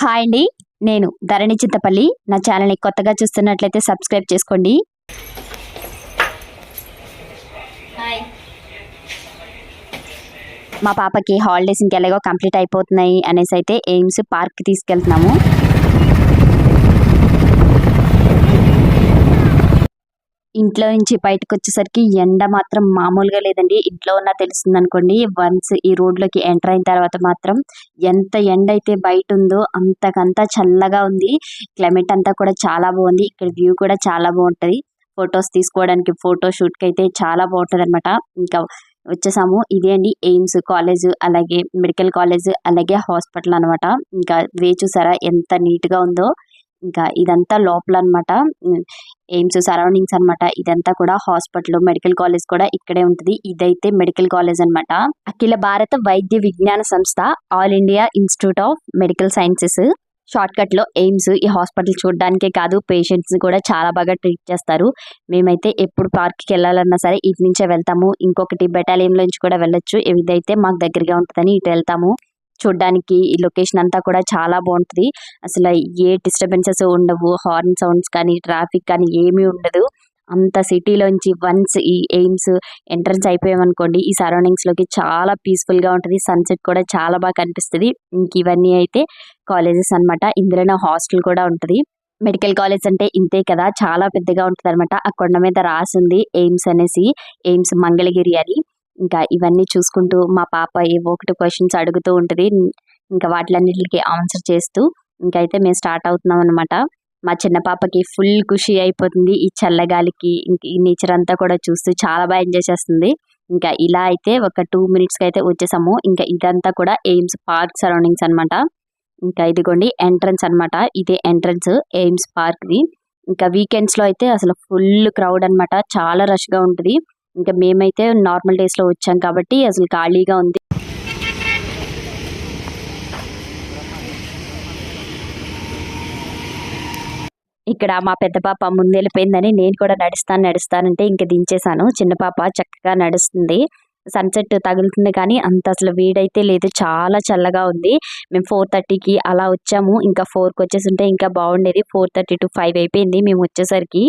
Hi అండి. నేను ధరణి చింతపల్లి నా ఛానల్ని కొత్తగా చూస్తున్నట్లయితే సబ్స్క్రైబ్ చేసుకోండి. మా పాపకి హాలిడేస్ ఇంకెలాగో కంప్లీట్ అయిపోతున్నాయి అనేసి అయితే ఎయిమ్స్ పార్క్ తీసుకెళ్తున్నాము. ఇంట్లో నుంచి బయటకు వచ్చేసరికి ఎండ మాత్రం మామూలుగా లేదండి. ఇంట్లో ఉన్న తెలుస్తుంది అనుకోండి వన్స్ ఈ రోడ్లోకి ఎంటర్ అయిన తర్వాత మాత్రం ఎంత ఎండ అయితే బయట ఉందో అంతకంతా చల్లగా ఉంది. క్లైమేట్ అంతా కూడా చాలా బాగుంది. ఇక్కడ వ్యూ కూడా చాలా బాగుంటది. ఫొటోస్ తీసుకోవడానికి ఫోటో షూట్కి అయితే చాలా బాగుంటుంది అనమాట ఇంకా వచ్చేసాము. ఇదే అండి ఎయిమ్స్ కాలేజ్ అలాగే మెడికల్ కాలేజ్ అలాగే హాస్పిటల్ అన్నమాట. ఇంకా వే చూసారా ఎంత నీట్గా ఉందో. ఇంకా ఇదంతా లోపల అన్నమాట ఎయిమ్స్ సరౌండింగ్స్ అన్నమాట. ఇదంతా కూడా హాస్పిటల్ మెడికల్ కాలేజ్ కూడా ఇక్కడే ఉంటుంది. ఇదైతే మెడికల్ కాలేజ్ అన్నమాట. అఖిల భారత వైద్య విజ్ఞాన సంస్థ all India institute of medical sciences. Short కట్లో ఎయిమ్స్ ఈ హాస్పిటల్ చూడడానికే కాదు పేషెంట్స్ కూడా చాలా బాగా ట్రీట్ చేస్తారు. మేమైతే ఎప్పుడు పార్క్కి వెళ్ళాలన్నా సరే ఇటు నుంచే వెళ్తాము. ఇంకొకటి బెటాలియం నుంచి కూడా వెళ్ళొచ్చు. ఇదైతే మాకు దగ్గరగా ఉంటుందని ఇటు వెళ్తాము. చూడడానికి ఈ లొకేషన్ అంతా కూడా చాలా బాగుంటుంది. అసలు ఏ డిస్టర్బెన్సెస్ ఉండవు హార్న్ సౌండ్స్ కానీ ట్రాఫిక్ కానీ ఏమీ ఉండదు. అంత సిటీలోంచి వన్స్ ఈ ఎయిమ్స్ ఎంట్రన్స్ అయిపోయామనుకోండి ఈ సరౌండింగ్స్లోకి చాలా పీస్ఫుల్గా ఉంటుంది. సన్సెట్ కూడా చాలా బాగా కనిపిస్తుంది. ఇంక ఇవన్నీ అయితే కాలేజెస్ అన్నమాట. ఇందులోనే హాస్టల్ కూడా ఉంటుంది. మెడికల్ కాలేజ్ అంటే ఇంతే కదా చాలా పెద్దగా ఉంటుంది అనమాట ఆ కొండ మీద రాసింది ఎయిమ్స్ అనేసి ఎయిమ్స్ మంగళగిరి అని. ఇంకా ఇవన్నీ చూసుకుంటూ మా పాప ఏవో ఒకటి క్వశ్చన్స్ అడుగుతూ ఉంటుంది. ఇంకా వాటిలన్నిటికి ఆన్సర్ చేస్తూ ఇంకా అయితే మేము స్టార్ట్ అవుతున్నాం అనమాట మా చిన్న పాపకి ఫుల్ ఖుషి అయిపోతుంది. ఈ చల్లగాలికి ఇంకా ఈ నేచర్ అంతా కూడా చూస్తూ చాలా బాగా ఎంజాయ్ చేస్తుంది. ఇంకా ఇలా అయితే ఒక టూ మినిట్స్కి అయితే వచ్చేసాము. ఇంకా ఇదంతా కూడా ఎయిమ్స్ పార్క్ సరౌండింగ్స్ అన్నమాట. ఇంకా ఇదిగోండి ఎంట్రన్స్ అన్నమాట. ఇదే ఎంట్రన్స్ ఎయిమ్స్ పార్క్ ది. ఇంకా వీకెండ్స్లో అయితే అసలు ఫుల్ క్రౌడ్ అన్నమాట. చాలా రష్గా ఉంటుంది. ఇంకా మేమైతే నార్మల్ డేస్లో వచ్చాం కాబట్టి అసలు ఖాళీగా ఉంది. ఇక్కడ మా పెద్ద పాప ముందెళ్ళిపోయిందని నేను కూడా నడుస్తాను నడుస్తానంటే ఇంకా దించేశాను. చిన్న పాప చక్కగా నడుస్తుంది. సన్సెట్ తగులుతుంది కానీ అంత అసలు వేడైతే లేదు. చాలా చల్లగా ఉంది. మేము ఫోర్ థర్టీకి అలా వచ్చాము. ఇంకా ఫోర్కి వచ్చేసి ఉంటే ఇంకా బాగుండేది. ఫోర్ థర్టీ టు ఫైవ్ అయిపోయింది. మేము వచ్చేసరికి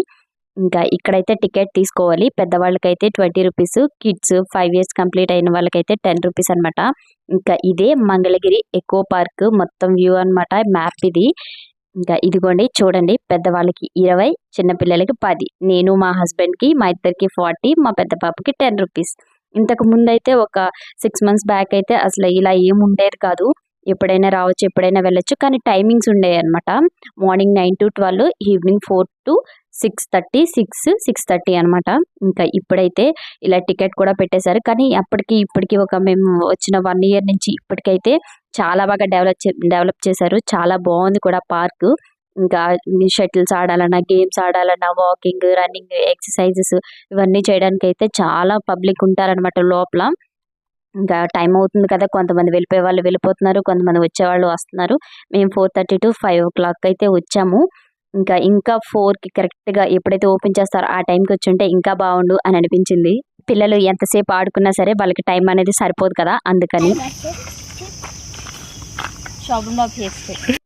ఇంకా ఇక్కడైతే టికెట్ తీసుకోవాలి. పెద్దవాళ్ళకైతే twenty rupees kids five years complete అయిన వాళ్ళకైతే టెన్ రూపీస్ అనమాట ఇంకా ఇదే మంగళగిరి ఎకో పార్క్ మొత్తం వ్యూ అన్నమాట మ్యాప్ ఇది. ఇంకా ఇదిగోండి చూడండి పెద్దవాళ్ళకి ఇరవై చిన్నపిల్లలకి పది నేను మా హస్బెండ్కి మా ఇద్దరికి ఫార్టీ మా పెద్ద పాపకి టెన్ రూపీస్. ఇంతకు ముందు అయితే ఒక సిక్స్ మంత్స్ బ్యాక్ అయితే అసలు ఇలా ఏం ఉండేది కాదు. ఎప్పుడైనా రావచ్చు ఎప్పుడైనా వెళ్ళొచ్చు కానీ టైమింగ్స్ ఉండేవి అనమాట morning nine to twelve evening four to six thirty six six thirty అనమాట ఇంకా ఇప్పుడైతే ఇలా టికెట్ కూడా పెట్టేశారు. కానీ అప్పటికి ఇప్పటికి ఒక మేము వచ్చిన వన్ ఇయర్ నుంచి ఇప్పటికైతే చాలా బాగా డెవలప్ డెవలప్ చేశారు. చాలా బాగుంది కూడా పార్క్. ఇంకా షటిల్స్ ఆడాలన్నా గేమ్స్ ఆడాలన్నా వాకింగ్ రన్నింగ్ ఎక్సర్సైజెస్ ఇవన్నీ చేయడానికి అయితే చాలా పబ్లిక్ ఉంటారనమాట లోపల. ఇంకా టైం అవుతుంది కదా కొంతమంది వెళ్ళిపోయే వాళ్ళు వెళ్ళిపోతున్నారు కొంతమంది వచ్చేవాళ్ళు వస్తున్నారు. మేము four thirty to five o'clock అయితే వచ్చాము. ఇంకా ఇంకా ఫోర్కి కరెక్ట్గా ఎప్పుడైతే ఓపెన్ చేస్తారో ఆ టైంకి వచ్చి ఉంటే ఇంకా బాగుండు అని అనిపించింది. పిల్లలు ఎంతసేపు ఆడుకున్నా సరే వాళ్ళకి టైం అనేది సరిపోదు కదా అందుకని. షాపింగ్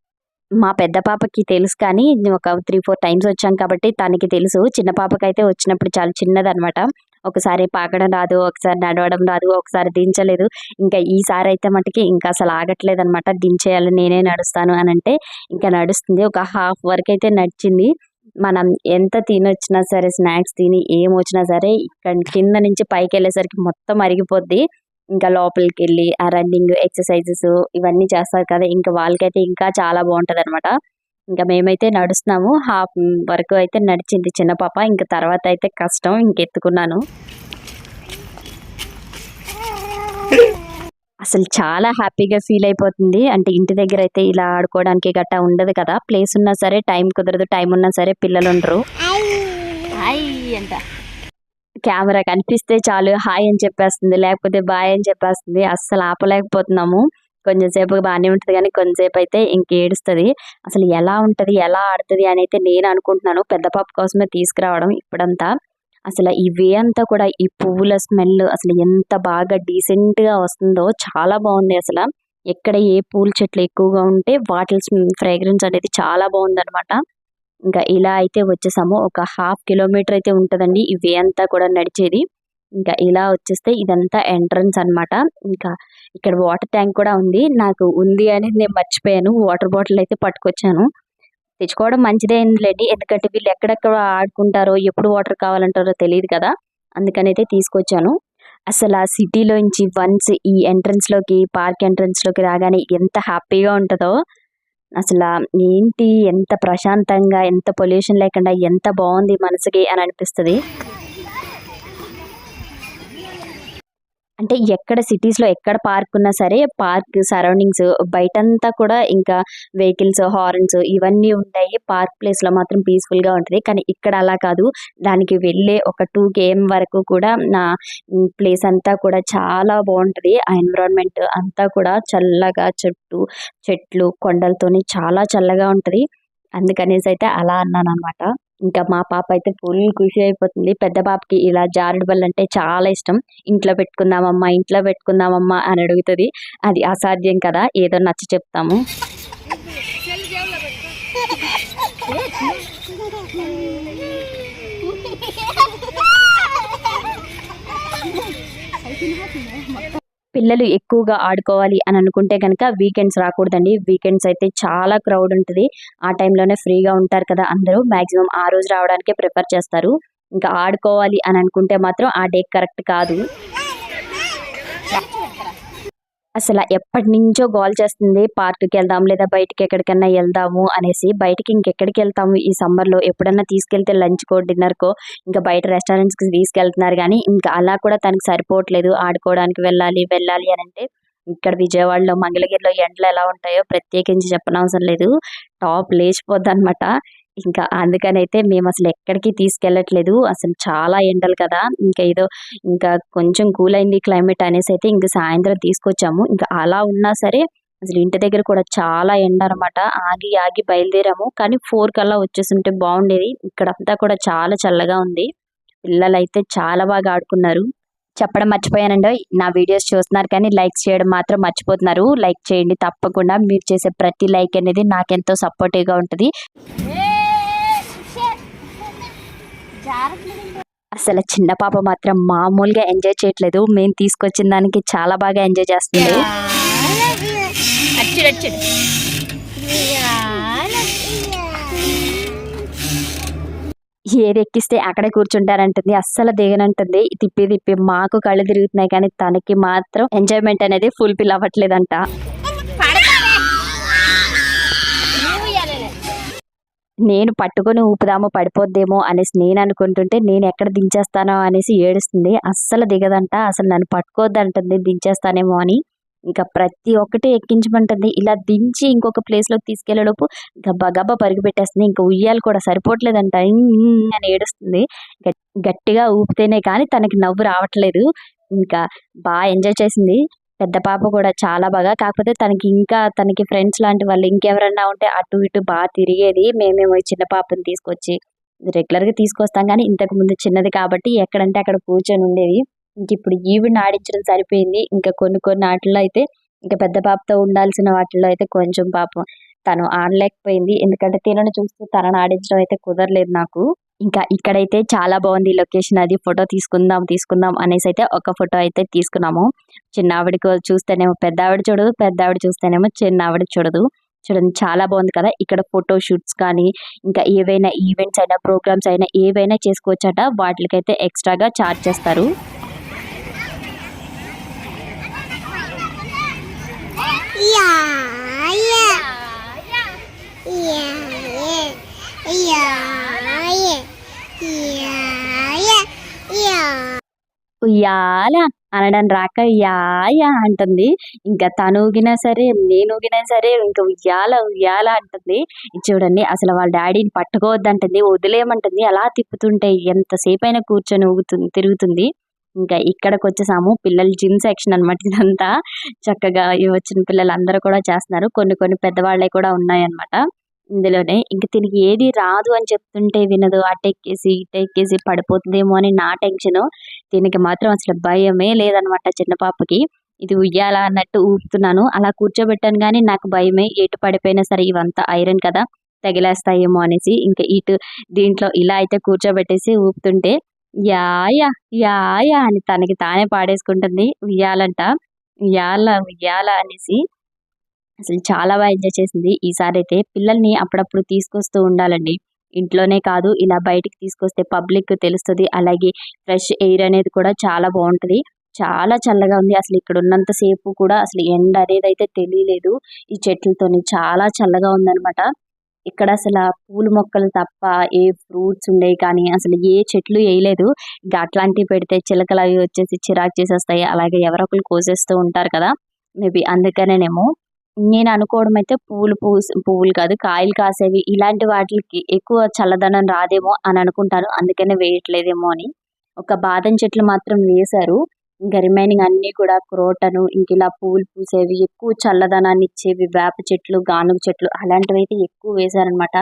మా పెద్ద పాపకి తెలుసు కానీ ఒక త్రీ ఫోర్ టైమ్స్ వచ్చాం కాబట్టి తనకి తెలుసు. చిన్న పాపకైతే వచ్చినప్పుడు చాలా చిన్నదనమాట. ఒకసారి పాకడం రాదు ఒకసారి నడవడం రాదు ఒకసారి దించలేదు. ఇంకా ఈసారి అయితే మటుకి ఇంకా అసలు ఆగట్లేదు అనమాట దించేయాలి నేనే నడుస్తాను అని అంటే ఇంకా నడుస్తుంది. ఒక హాఫ్ వరకు అయితే నడిచింది. మనం ఎంత తినొచ్చినా సరే స్నాక్స్ తిని ఏం వచ్చినా సరే ఇక్కడ కింద నుంచి పైకి వెళ్ళేసరికి మొత్తం అరిగిపోద్ది. ఇంకా లోపలికి వెళ్ళి ఆ రన్నింగ్ ఎక్సర్సైజెస్ ఇవన్నీ చేస్తారు కదా ఇంకా వాళ్ళకైతే ఇంకా చాలా బాగుంటుంది అనమాట ఇంకా మేమైతే నడుస్తున్నాము. హాఫ్ వరకు అయితే నడిచింది చిన్న పాప. ఇంకా తర్వాత అయితే కష్టం. ఇంకెత్తుకున్నాను అసలు చాలా హ్యాపీగా ఫీల్ అయిపోతుంది. అంటే ఇంటి దగ్గర అయితే ఇలా ఆడుకోవడానికి గట్టా ఉండదు కదా. ప్లేస్ ఉన్నా సరే టైం కుదరదు. టైం ఉన్నా సరే పిల్లలు ఉండరు. కెమెరా కనిపిస్తే చాలు. హాయ్ అని చెప్పేస్తుంది. లేకపోతే బాయ్ అని చెప్పేస్తుంది. అస్సలు ఆపలేకపోతున్నాము. కొంచెంసేపు బాగానే ఉంటుంది కానీ కొంచెంసేపు అయితే ఇంక ఏడుస్తుంది. అసలు ఎలా ఉంటుంది ఎలా ఆడుతుంది అని అయితే నేను అనుకుంటున్నాను. పెద్ద పాప కోసమే తీసుకురావడం ఇప్పుడంతా. అసలు ఈ వే అంతా కూడా ఈ పువ్వుల స్మెల్ అసలు ఎంత బాగా డీసెంట్గా వస్తుందో చాలా బాగుంది అసలు. ఎక్కడ ఏ పూల చెట్లు ఎక్కువగా ఉంటే వాటి ఫ్రేగ్రెన్స్ అనేది చాలా బాగుందన్నమాట. ఇంకా ఇలా అయితే వచ్చేసాము. ఒక హాఫ్ కిలోమీటర్ అయితే ఉంటుందండి ఇవే అంతా కూడా నడిచేది. ఇంకా ఇలా వచ్చేస్తే ఇదంతా ఎంట్రన్స్ అన్నమాట. ఇంకా ఇక్కడ వాటర్ ట్యాంక్ కూడా ఉంది. నాకు ఉంది అనేది నేను మర్చిపోయాను. వాటర్ బాటిల్ అయితే పట్టుకొచ్చాను. తెచ్చుకోవడం మంచిదే లేండి ఎందుకంటే వీళ్ళు ఎక్కడెక్కడ ఆడుకుంటారో ఎప్పుడు వాటర్ కావాలంటారో తెలియదు కదా. అందుకని అయితే తీసుకొచ్చాను. అసలు ఆ సిటీలోంచి వన్స్ ఈ ఎంట్రన్స్లోకి పార్క్ ఎంట్రన్స్లోకి రాగానే ఎంత హ్యాపీగా ఉంటుందో. అసలు ఏంటి? ఎంత ప్రశాంతంగా ఎంత పొల్యూషన్ లేకుండా ఎంత బాగుంది మనసుకి అని అనిపిస్తుంది. అంటే ఎక్కడ సిటీస్లో లో ఎక్కడ పార్క్ ఉన్నా సరే పార్క్ సరౌండింగ్స్ బయటంతా కూడా ఇంకా వెహికల్స్ హార్న్స్ ఇవన్నీ ఉంటాయి. పార్క్ ప్లేస్లో మాత్రం పీస్ఫుల్గా ఉంటుంది. కానీ ఇక్కడ అలా కాదు. దానికి వెళ్ళే ఒక టూ కేఎం వరకు కూడా నా ప్లేస్ అంతా కూడా చాలా బాగుంటుంది. ఆ ఎన్విరాన్మెంట్ అంతా కూడా చల్లగా చుట్టూ చెట్లు కొండలతోని చాలా చల్లగా ఉంటుంది. అందుకనేసి అయితే అలా అన్నాను అనమాట ఇంకా మా పాప అయితే ఫుల్ ఖుషి అయిపోతుంది. పెద్ద పాపకి ఇలా జారుడు బల్ల అంటే చాలా ఇష్టం. ఇంట్లో పెట్టుకుందామమ్మా ఇంట్లో పెట్టుకుందామమ్మా అని అడుగుతుంది. అది అసాధ్యం కదా? ఏదో నచ్చ చెప్తాము. పిల్లలు ఎక్కువగా ఆడుకోవాలి అని అనుకుంటే కనుక వీకెండ్స్ రాకూడదండి వీకెండ్స్ అయితే చాలా క్రౌడ్ ఉంటుంది ఆ టైంలోనే ఫ్రీగా ఉంటారు కదా అందరూ మాక్సిమం ఆ రోజు రావడానికే ప్రిఫర్ చేస్తారు ఇంకా ఆడుకోవాలి అని అనుకుంటే మాత్రం ఆ డే కరెక్ట్ కాదు అసలు ఎప్పటి నుంచో గోల్ చేస్తుంది పార్క్కి వెళ్దాం లేదా బయటికి ఎక్కడికైనా వెళ్దాము అనేసి బయటికి ఇంకెక్కడికి వెళ్తాము ఈ సమ్మర్లో? ఎప్పుడన్నా తీసుకెళ్తే లంచ్కో డిన్నర్కో? ఇంకా బయట రెస్టారెంట్స్కి తీసుకెళ్తున్నారు కానీ ఇంకా అలా కూడా తనకి సరిపోవట్లేదు ఆడుకోవడానికి వెళ్ళాలి వెళ్ళాలి అని అంటే ఇక్కడ విజయవాడలో మంగళగిరిలో ఎండలు ఎలా ఉంటాయో ప్రత్యేకించి చెప్పనవసరం లేదు. టాప్ లేచిపోద్ది అనమాట ఇంకా అందుకనైతే మేము అసలు ఎక్కడికి తీసుకెళ్ళట్లేదు. అసలు చాలా ఎండలు కదా. ఇంకా ఏదో ఇంకా కొంచెం కూల్ అయింది క్లైమేట్ అనేసి అయితే ఇంకా సాయంత్రం తీసుకొచ్చాము. ఇంకా అలా ఉన్నా సరే అసలు ఇంటి దగ్గర కూడా చాలా ఎండ అనమాట ఆగి ఆగి బయలుదేరాము. కానీ ఫోర్ కల్లా వచ్చేస్తుంటే బాగుండేది. ఇక్కడ అంతా కూడా చాలా చల్లగా ఉంది. పిల్లలు అయితే చాలా బాగా ఆడుకున్నారు. చెప్పడం మర్చిపోయానండి నా వీడియోస్ చూస్తున్నారు కానీ లైక్ చేయడం మాత్రం మర్చిపోతున్నారు. లైక్ చేయండి తప్పకుండా. మీరు చేసే ప్రతి లైక్ అనేది నాకెంతో సపోర్టివ్గా ఉంటుంది. అసలు చిన్న పాప మాత్రం మామూలుగా ఎంజాయ్ చేయట్లేదు. మేము తీసుకొచ్చిన దానికి చాలా బాగా ఎంజాయ్ చేస్తుంది. ఏది ఎక్కిస్తే అక్కడే కూర్చుంటారంటుంది. అస్సలు దిగనంటుంది. తిప్పి తిప్పి మాకు కళ్ళు తిరుగుతున్నాయి కానీ తనకి మాత్రం ఎంజాయ్మెంట్ అనేది ఫుల్ఫిల్ అవ్వట్లేదంట. నేను పట్టుకొని ఊపుదాము పడిపోద్దేమో అనేసి నేను అనుకుంటుంటే నేను ఎక్కడ దించేస్తానో అనేసి ఏడుస్తుంది. అస్సలు దిగదంట అసలు నన్ను పట్టుకోవద్దంటుంది దించేస్తానేమో అని. ఇంకా ప్రతి ఒక్కటి ఎక్కించమంటుంది. ఇలా దించి ఇంకొక ప్లేస్లోకి తీసుకెళ్ళేలోపు గబ్బా గబ్బా పరుగు పెట్టేస్తుంది. ఇంకా ఉయ్యాలు కూడా సరిపోవట్లేదంట. అని ఏడుస్తుంది. గట్టిగా ఊపితేనే కానీ తనకి నవ్వు రావట్లేదు. ఇంకా బాగా ఎంజాయ్ చేసింది. పెద్ద పాప కూడా చాలా బాగా. కాకపోతే తనకి ఇంకా తనకి ఫ్రెండ్స్ లాంటి వాళ్ళు ఇంకెవరన్నా ఉంటే అటు ఇటు బాగా తిరిగేది మేమేమో చిన్న పాపని తీసుకొచ్చి రెగ్యులర్గా తీసుకొస్తాం. కానీ ఇంతకు ముందు చిన్నది కాబట్టి ఎక్కడంటే అక్కడ కూర్చొని ఉండేది. ఇంక ఇప్పుడు ఈవిని ఆడించడం సరిపోయింది. ఇంకా కొన్ని కొన్ని ఆటల్లో అయితే ఇంకా పెద్ద పాపతో ఉండాల్సిన వాటిల్లో అయితే కొంచెం పాపం తను ఆడలేకపోయింది. ఎందుకంటే తినను చూస్తూ తనను ఆడించడం అయితే కుదరలేదు నాకు. ఇంకా ఇక్కడైతే చాలా బాగుంది లొకేషన్ అది. ఫోటో తీసుకుందాం తీసుకుందాం అనేసి అయితే ఒక ఫోటో అయితే తీసుకున్నాము. చిన్న ఆవిడకి చూస్తేనేమో పెద్ద ఆవిడ చూడదు పెద్ద ఆవిడ చూస్తేనేమో చిన్న ఆవిడ చూడదు. చూడండి చాలా బాగుంది కదా. ఇక్కడ ఫోటో షూట్స్ కానీ ఇంకా ఏవైనా ఈవెంట్స్ అయినా ప్రోగ్రామ్స్ అయినా ఏవైనా చేసుకోవచ్చట. వాటికైతే ఎక్స్ట్రాగా ఛార్జ్ చేస్తారు. ఉయ్యాల అనడం రాక యాయ అంటుంది. ఇంకా తను ఊగినా సరే నేను ఊగినా సరే ఇంకా ఉయ్యాల ఉయ్యాల అంటుంది. ఇది చూడండి అసలు వాళ్ళ డాడీని పట్టుకోవద్దంటుంది వదిలేయమంటుంది. అలా తిప్పుతుంటే ఎంతసేపు అయినా కూర్చొని ఊగుతుంది తిరుగుతుంది. ఇంకా ఇక్కడికి వచ్చేసాము పిల్లల జిమ్ సెక్షన్ అనమాట ఇదంతా. చక్కగా వచ్చిన పిల్లలు అందరూ కూడా చేస్తున్నారు. కొన్ని కొన్ని పెద్దవాళ్ళే కూడా ఉన్నాయన్నమాట. ఇందులోనే ఇంక తినికి ఏది రాదు అని చెప్తుంటే వినదు. అటెక్కేసి ఇటెక్కేసి పడిపోతుందేమో అని నా టెన్షన్. దీనికి మాత్రం అసలు భయమే లేదనమాట చిన్న పాపకి. ఇది ఉయ్యాల అన్నట్టు ఊపుతున్నాను. అలా కూర్చోబెట్టాను కానీ నాకు భయమే. ఎటు పడిపోయినా సరే ఇవంతా ఐరన్ కదా తగిలేస్తాయేమో అనేసి ఇంకా ఇటు దీంట్లో ఇలా అయితే కూర్చోబెట్టేసి ఊపుతుంటే యాయా యాయా అని తనకి తానే పాడేసుకుంటుంది. ఉయ్యాలంట. ఉయ్యాల ఉయ్యాల అనేసి అసలు చాలా బాగా ఎంజాయ్ చేసింది. ఈసారి అయితే పిల్లల్ని అప్పుడప్పుడు తీసుకొస్తూ ఉండాలండి. ఇంట్లోనే కాదు ఇలా బయటికి తీసుకొస్తే పబ్లిక్ తెలుస్తుంది. అలాగే ఫ్రెష్ ఎయిర్ అనేది కూడా చాలా బాగుంటుంది. చాలా చల్లగా ఉంది. అసలు ఇక్కడ ఉన్నంత సేపు కూడా అసలు ఎండ అనేది అయితే తెలియలేదు. ఈ చెట్లతోని చాలా చల్లగా ఉందన్నమాట. ఇక్కడ అసలు పూల మొక్కలు తప్ప ఏ ఫ్రూట్స్ ఉండేవి కానీ అసలు ఏ చెట్లు వేయలేదు. ఇంకా అట్లాంటివి పెడితే చిలకలు అవి వచ్చేసి చిరాకు చేసేస్తాయి. అలాగే ఎవరో ఒకరు కోసేస్తూ ఉంటారు కదా. మేబీ అందుకనేనేమో నేను అనుకోవడం అయితే పువ్వులు పూసి పువ్వులు కాదు కాయలు కాసేవి. ఇలాంటి వాటికి ఎక్కువ చల్లదనం రాదేమో అని అనుకుంటాను. అందుకనే వేయట్లేదేమో అని. ఒక బాదం చెట్లు మాత్రం వేశారు. ఇంకా రిమైనింగ్ అన్నీ కూడా క్రోటను ఇంక ఇలా పువ్వులు పూసేవి ఎక్కువ చల్లదనాన్ని ఇచ్చేవి వేప చెట్లు గానుగ చెట్లు అలాంటివి అయితే ఎక్కువ వేశారనమాట.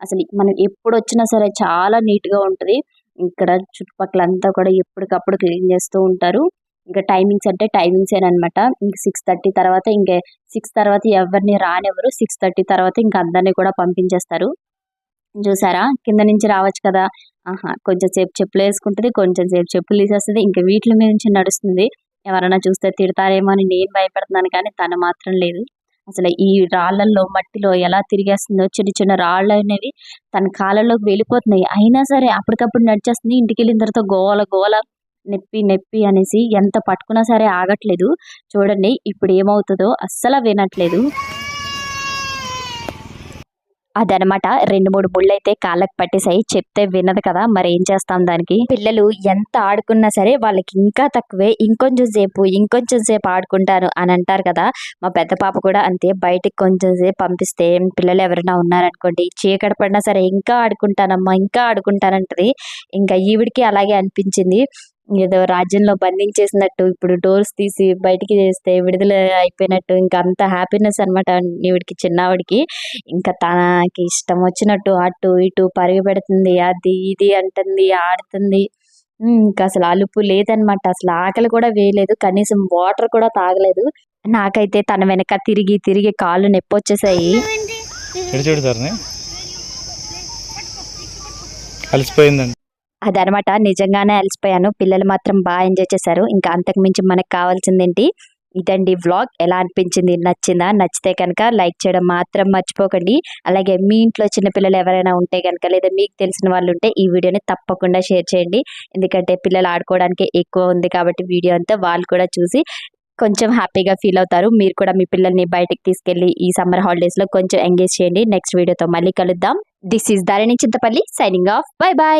అసలు మనం ఎప్పుడు వచ్చినా సరే చాలా నీట్గా ఉంటుంది. ఇక్కడ చుట్టుపక్కల అంతా కూడా ఎప్పటికప్పుడు క్లీన్ చేస్తూ ఉంటారు. ఇంకా టైమింగ్స్ అంటే టైమింగ్స్ అనమాట ఇంక సిక్స్ థర్టీ తర్వాత ఇంకే సిక్స్ తర్వాత ఎవరిని రానివ్వరు. సిక్స్ థర్టీ తర్వాత ఇంక అందరినీ కూడా పంపించేస్తారు. చూసారా? కింద నుంచి రావచ్చు కదా. ఆహా కొంచెం సేపు చెప్పులు వేసుకుంటుంది కొంచెం సేపు చెప్పులు తీసేస్తుంది. ఇంకా వీటిల మీద నుంచి నడుస్తుంది. ఎవరైనా చూస్తే తిడతారేమో అని నేను భయపడుతున్నాను కానీ తను మాత్రం లేదు. అసలు ఈ రాళ్ళల్లో మట్టిలో ఎలా తిరిగేస్తుందో చిన్న చిన్న రాళ్ళు అనేవి తన కాళ్ళలోకి వెళ్ళిపోతున్నాయి. అయినా సరే అప్పటికప్పుడు నడిచేస్తుంది. ఇంటికి వెళ్ళిన తర్వాత గోల గోల నొప్పి నొప్పి అనేసి ఎంత పట్టుకున్నా సరే ఆగట్లేదు. చూడండి ఇప్పుడు ఏమవుతుందో అస్సలు వినట్లేదు. అదనమాట రెండు మూడు ముళ్ళు అయితే కాళ్ళకి పట్టేసాయి చెప్తే వినదు కదా మరి ఏం చేస్తాం దానికి? పిల్లలు ఎంత ఆడుకున్నా సరే వాళ్ళకి ఇంకా తక్కువే. ఇంకొంచెం సేపు ఇంకొంచెం సేపు ఆడుకుంటారు అని అంటారు కదా. మా పెద్ద పాప కూడా అంతే బయటికి కొంచెం సేపు పంపిస్తే పిల్లలు ఎవరైనా ఉన్నారనుకోండి చీకటి పడినా సరే ఇంకా ఆడుకుంటానమ్మా ఇంకా ఆడుకుంటానంటది. ఇంకా ఈవిడికి అలాగే అనిపించింది. ఏదో రాజ్యంలో బంధించేసినట్టు ఇప్పుడు డోర్స్ తీసి బయటికి చేస్తే విడుదల అయిపోయినట్టు ఇంకా అంత హ్యాపీనెస్ అనమాట ఈవిడికి చిన్నవాడికి. ఇంకా తనకి ఇష్టం వచ్చినట్టు అటు ఇటు పరిగి పెడుతుంది అది ఇది అంటుంది ఆడుతుంది. ఇంకా అసలు అలుపు లేదనమాట అసలు ఆకలి కూడా వేయలేదు కనీసం వాటర్ కూడా తాగలేదు. నాకైతే తన వెనక తిరిగి తిరిగి కాళ్ళు నొప్పి వచ్చేసాయి అలసిపోయిందండి. అదనమాట. నిజంగానే అలసిపోయాను. పిల్లలు మాత్రం బాగా ఎంజాయ్ చేశారు. ఇంకా అంతకు మించి మనకు కావాల్సిందేంటి? ఇదండి వ్లాగ్. ఎలా అనిపించింది? నచ్చిందా? నచ్చితే కనుక లైక్ చేయడం మాత్రం మర్చిపోకండి. అలాగే మీ ఇంట్లో చిన్నపిల్లలు ఎవరైనా ఉంటే కనుక లేదా మీకు తెలిసిన వాళ్ళు ఉంటే ఈ వీడియోని తప్పకుండా షేర్ చేయండి. ఎందుకంటే పిల్లలు ఆడుకోవడానికి ఎక్కువ ఉంది కాబట్టి వీడియో అంతా వాళ్ళు కూడా చూసి కొంచెం హ్యాపీగా ఫీల్ అవుతారు. మీరు కూడా మీ పిల్లల్ని బయటకు తీసుకెళ్ళి ఈ సమ్మర్ హాలిడేస్లో కొంచెం ఎంగేజ్ చేయండి. నెక్స్ట్ వీడియోతో మళ్ళీ కలుద్దాం. This is Dharani Chintapalli signing off. Bye bye